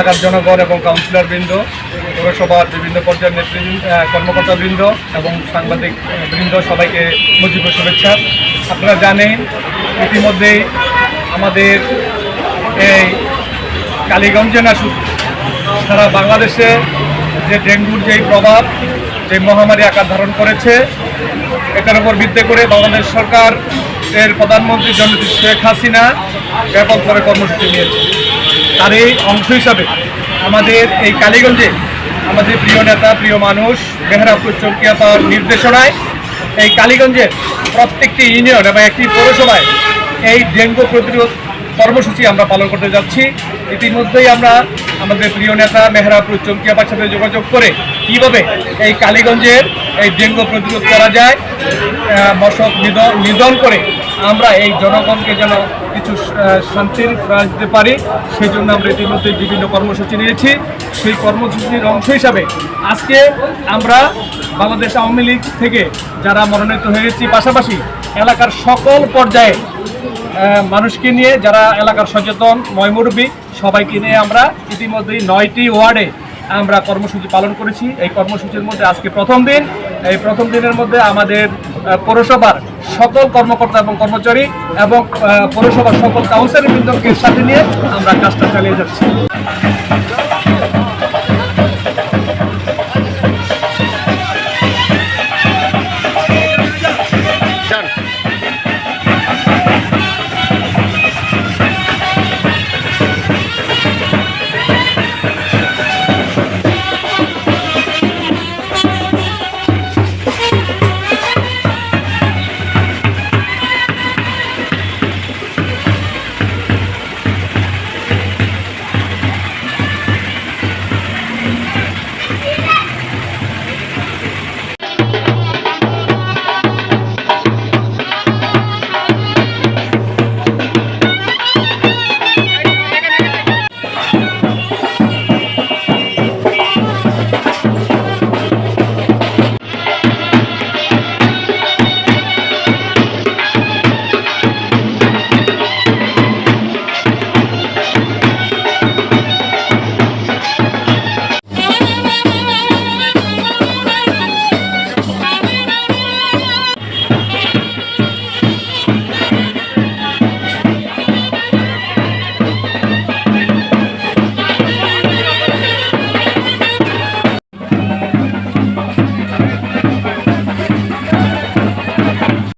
জনগণ এবং কাউন্সিলর বৃন্দ, পৌরসভার বিভিন্ন পর্যায়ের নেতৃবৃন্দ কর্মকর্তা বৃন্দ এবং সাংবাদিক বৃন্দ সবাইকে মুজিবের শুভেচ্ছা। আপনারা জানেন ইতিমধ্যেই আমাদের এই কালীগঞ্জে না শুধু সারা বাংলাদেশে যে ডেঙ্গুর যেই প্রভাব, যে মহামারী আকার ধারণ করেছে, এটার উপর ভিত্তি করে বাংলাদেশ সরকার এর প্রধানমন্ত্রী জননেত্রী শেখ হাসিনা ব্যাপকভাবে কর্মসূচি নিয়েছে। তার এই অংশ হিসাবে আমাদের এই কালীগঞ্জে আমাদের প্রিয় নেতা, প্রিয় মানুষ, মেহরাবপুর চৌকিয়া তার নির্দেশনায় এই কালীগঞ্জের প্রত্যেকটি ইউনিয়ন এবং একটি পৌরসভায় এই ডেঙ্গু প্রতিরোধ কর্মসূচি আমরা পালন করতে যাচ্ছি। ইতিমধ্যেই আমরা আমাদের প্রিয় নেতা মেহরাবুর চমকিয়াপার সাথে যোগাযোগ করে কীভাবে এই কালীগঞ্জের এই ডেঙ্গু প্রতিরোধ করা যায় মশক নিধন করে আমরা এই জনগণকে যেন কিছু শান্তির প্রাণ দিতে পারি সেই জন্য আমরা ইতিমধ্যে বিভিন্ন কর্মসূচি নিয়েছি। সেই কর্মসূচির অংশ হিসাবে আজকে আমরা বাংলাদেশ আওয়ামী লীগ থেকে যারা মনোনীত হয়েছি, পাশাপাশি এলাকার সকল পর্যায়ে মানুষকে নিয়ে যারা এলাকার সচেতন ময়মুরব্বী সবাইকে নিয়ে আমরা ইতিমধ্যেই নয়টি ওয়ার্ডে আমরা কর্মসূচি পালন করেছি। এই কর্মসূচির মধ্যে আজকে প্রথম দিন। এই প্রথম দিনের মধ্যে আমাদের পৌরসভার সকল কর্মকর্তা এবং কর্মচারী এবং পৌরসভার সকল কাউন্সিলর বৃন্দকে সাথে নিয়ে আমরা কাজটা চালিয়ে যাচ্ছি।